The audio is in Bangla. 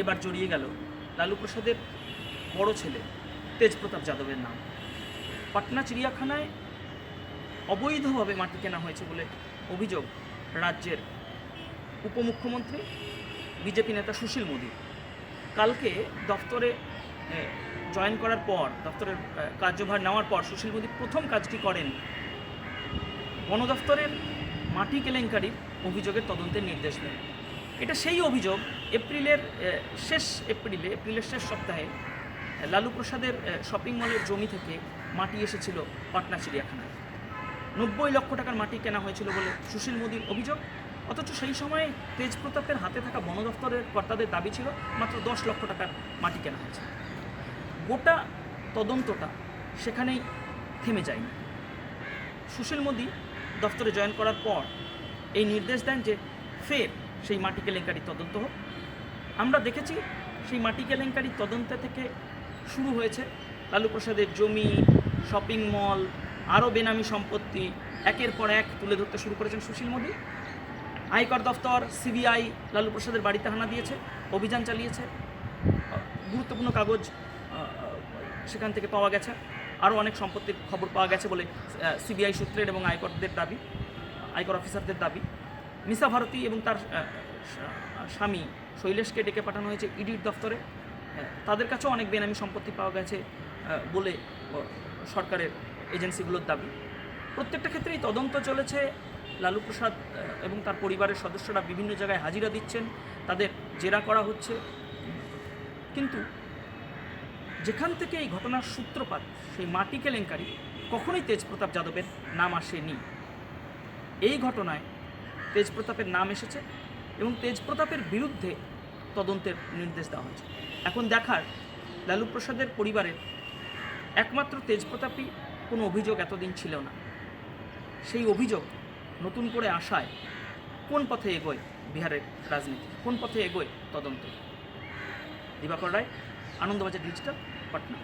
এবার জড়িয়ে গেল লালু প্রসাদের বড় ছেলে তেজপ্রতাপ যাদবের নাম। পাটনা চিড়িয়াখানায় অবৈধভাবে মাটি কেনা হয়েছে বলে অভিযোগ রাজ্যের উপমুখ্যমন্ত্রী, বিজেপি নেতা সুশীল মোদী। কালকে দপ্তরে জয়েন করার পর দপ্তরের কার্যভার নেওয়ার পর সুশীল মোদী প্রথম কাজটি করেন বন দপ্তরের মাটি কেলেঙ্কারির অভিযোগের তদন্তের নির্দেশ দেন। এটা সেই অভিযোগ এপ্রিলের শেষ এপ্রিলে, এপ্রিলের শেষ সপ্তাহে লালু প্রসাদের শপিং মলের জমি থেকে মাটি এসেছিল পাটনা চিড়িয়াখানায়। নব্বই লক্ষ টাকার মাটি কেনা হয়েছিল বলে সুশীল মোদীর অভিযোগ, অথচ সেই সময়ে তেজপ্রতাপের হাতে থাকা বন দফতরের কর্তাদের দাবি ছিল মাত্র দশ লক্ষ টাকার মাটি কেনা হয়েছে। গোটা তদন্তটা সেখানেই থেমে যায়নি। সুশীল মোদী দফতরে জয়েন করার পর এই নির্দেশ দেন যে ফের সেই মাটি কেলেঙ্কারি তদন্ত হোক। আমরা দেখেছি সেই মাটি কেলেঙ্কারি তদন্ত থেকে শুরু হয়েছে। লালু প্রসাদের জমি, শপিং মল, আরও বেনামি সম্পত্তি একের পর এক তুলে ধরতে শুরু করেছেন সুশীল মোদী। আয়কর দফতর, সিবিআই লালু প্রসাদের বাড়িতে হানা দিয়েছে, অভিযান চালিয়েছে। গুরুত্বপূর্ণ কাগজ সেখান থেকে পাওয়া গেছে। আরও অনেক সম্পত্তির খবর পাওয়া গেছে বলে সিবিআই সূত্রের এবং আয়করদের দাবি, আয়কর অফিসারদের দাবি। মিসা ভারতী এবং তার স্বামী শৈলেশকে ডেকে পাঠানো হয়েছে ইডির দফতরে। তাদের কাছেও অনেক বেনামি সম্পত্তি পাওয়া গেছে বলে সরকারের এজেন্সিগুলোর দাবি। প্রত্যেকটা ক্ষেত্রেই তদন্ত চলেছে। লালু প্রসাদ এবং তার পরিবারের সদস্যরা বিভিন্ন জায়গায় হাজিরা দিচ্ছেন। তাদের জেরা করা হচ্ছে। কিন্তু যেখান থেকে এই ঘটনার সূত্রপাত, সেই মাটি কেলেঙ্কারি কখনোই তেজপ্রতাপ যাদবের নাম আসেনি। এই ঘটনায় তেজপ্রতাপের নাম এসেছে এবং তেজপ্রতাপের বিরুদ্ধে তদন্তের নির্দেশ দেওয়া হয়েছে। এখন দেখার লালু প্রসাদের পরিবারের একমাত্র তেজপ্রতাপই কোনো অভিযোগ এতদিন ছিল না। সেই অভিযোগ নতুন করে আসায় কোন পথে এগোয় বিহারের রাজনীতি? কোন পথে এগোয় তদন্ত? দিবাকর রায়, আনন্দবাজার ডিজিটাল, পাটনা।